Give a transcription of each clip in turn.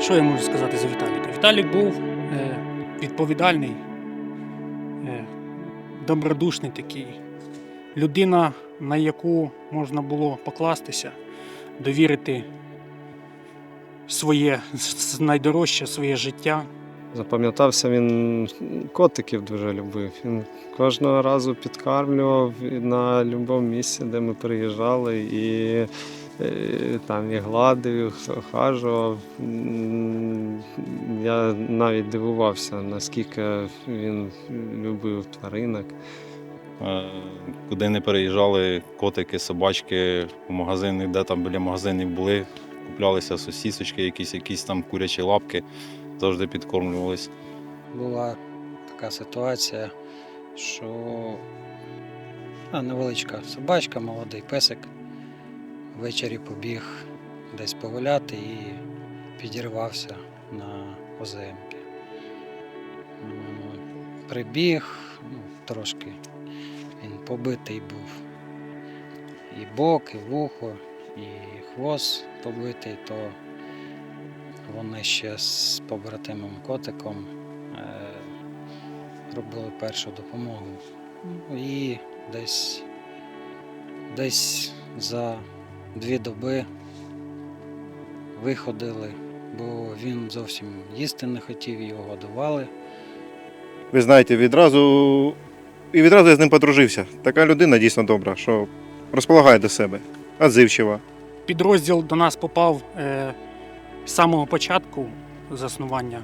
Що я можу сказати за Віталіка? Віталік був е, відповідальний, е, добродушний такий, людина, на яку можна було покластися, довірити своє найдорожче, своє життя. Запам'ятався він котиків дуже любив. Він кожного разу підкармлював на будь-якому місці, де ми приїжджали, і там і гладив, і хажував. Я навіть дивувався, наскільки він любив тваринок. Е, Куди не переїжджали котики, собачки, в магазини, де там біля магазинів були, куплялися сосісочки, якісь, якісь там курячі лапки, завжди підкормлювались. була така ситуація, що а, невеличка собачка, молодий песик ввечері побіг десь погуляти і підірвався на оземки. Прибіг, ну, трошки він побитий був. І бок, і вухо, і хвост побитий, то вони ще з побратимом котиком е, робили першу допомогу. І десь, десь за дві доби виходили, бо він зовсім їсти не хотів, його годували. Ви знаєте, відразу і відразу я з ним подружився. Така людина дійсно добра, що розполагає до себе, отзивчива. Підрозділ до нас попав е, з самого початку заснування е,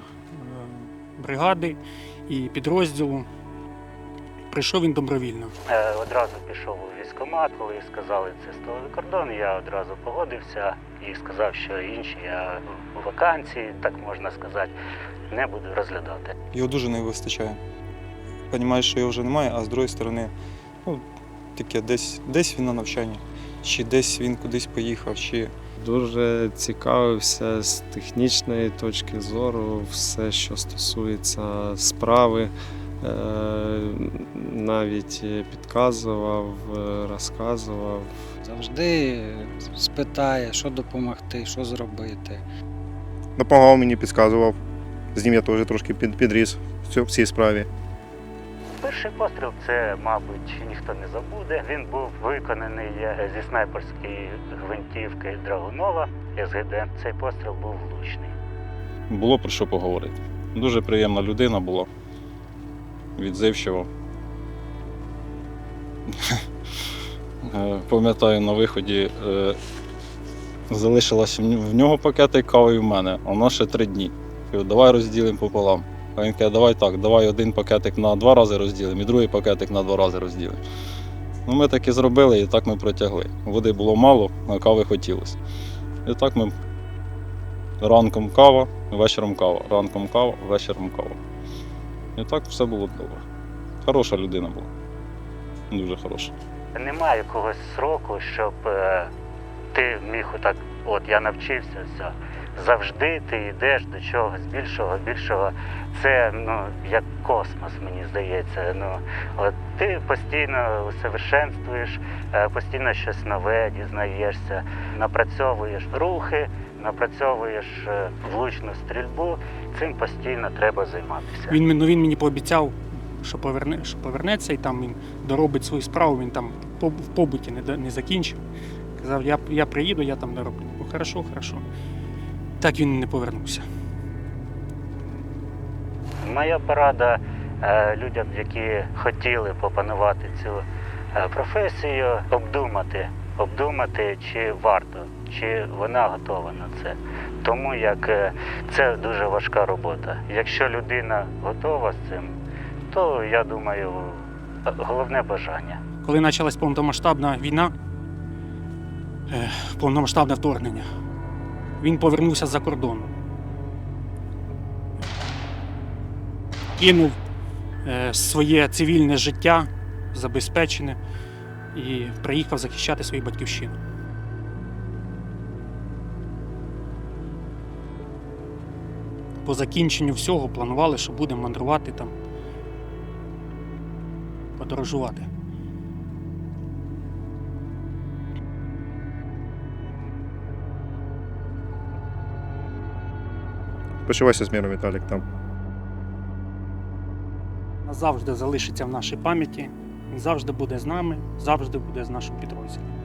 бригади і підрозділу. Прийшов він добровільно. Е, Одразу пішов у військкомат, коли сказали це столовий кордон, я одразу погодився і сказав, що інші я вакансії, так можна сказати, не буду розглядати. Його дуже не вистачає. Понімаєш, що його вже немає, а з другої сторони, ну, таке, десь, десь він на навчанні, чи десь він кудись поїхав, чи Дуже цікавився з технічної точки зору, все, що стосується справи. Е, Навіть підказував, е, розказував. Завжди спитає, що допомогти, що зробити. Допомагав мені, підказував. З ним я теж трошки під- підріс в цій справі. Перший постріл це, мабуть, ніхто не забуде. Він був виконаний е, зі снайперської гвинтівки Драгунова СГД. Цей постріл був влучний. Було про що поговорити. Дуже приємна людина була. Відзивчива. Е, Пам'ятаю, на виході е, залишилося в нього пакетик кави і в мене, а нас ще три дні. Кажу, давай розділимо пополам. А він каже, давай так, давай один пакетик на два рази розділимо і другий пакетик на два рази розділимо. Ну, ми так і зробили, і так ми протягли. Води було мало, а кави хотілося. І так ми ранком кава, вечором кава, ранком кава, вечором кава. І так все було добре. Хороша людина була. Дуже хороша. Немає якогось сроку, щоб е, ти міг отак, от я навчився, все. Завжди ти йдеш до чогось більшого, більшого. Це ну, як космос, мені здається. Ну, от ти постійно усовершенствуєш, е, постійно щось нове дізнаєшся, напрацьовуєш рухи, напрацьовуєш е, влучну стрільбу. Цим постійно треба займатися. Він, ну, він мені пообіцяв, що, поверне, що повернеться і там він доробить свою справу, він там в побуті не, не закінчив. Казав, я, я приїду, я там дороблю. Ну, хорошо, хорошо. Так він не повернувся. Моя порада е, людям, які хотіли попанувати цю е, професію, обдумати, обдумати, чи варто, чи вона готова на це. Тому як е, це дуже важка робота. Якщо людина готова з цим, то я думаю, головне бажання. Коли почалась повномасштабна війна, е, повномасштабне вторгнення, він повернувся за кордон. Кинув е, своє цивільне життя забезпечене і приїхав захищати свою батьківщину. По закінченню всього планували, що будемо мандрувати там, подорожувати. Почувайся з миром, Віталік, там. Назавжди залишиться в нашій пам'яті. Він завжди буде з нами, завжди буде з нашим підрозділом.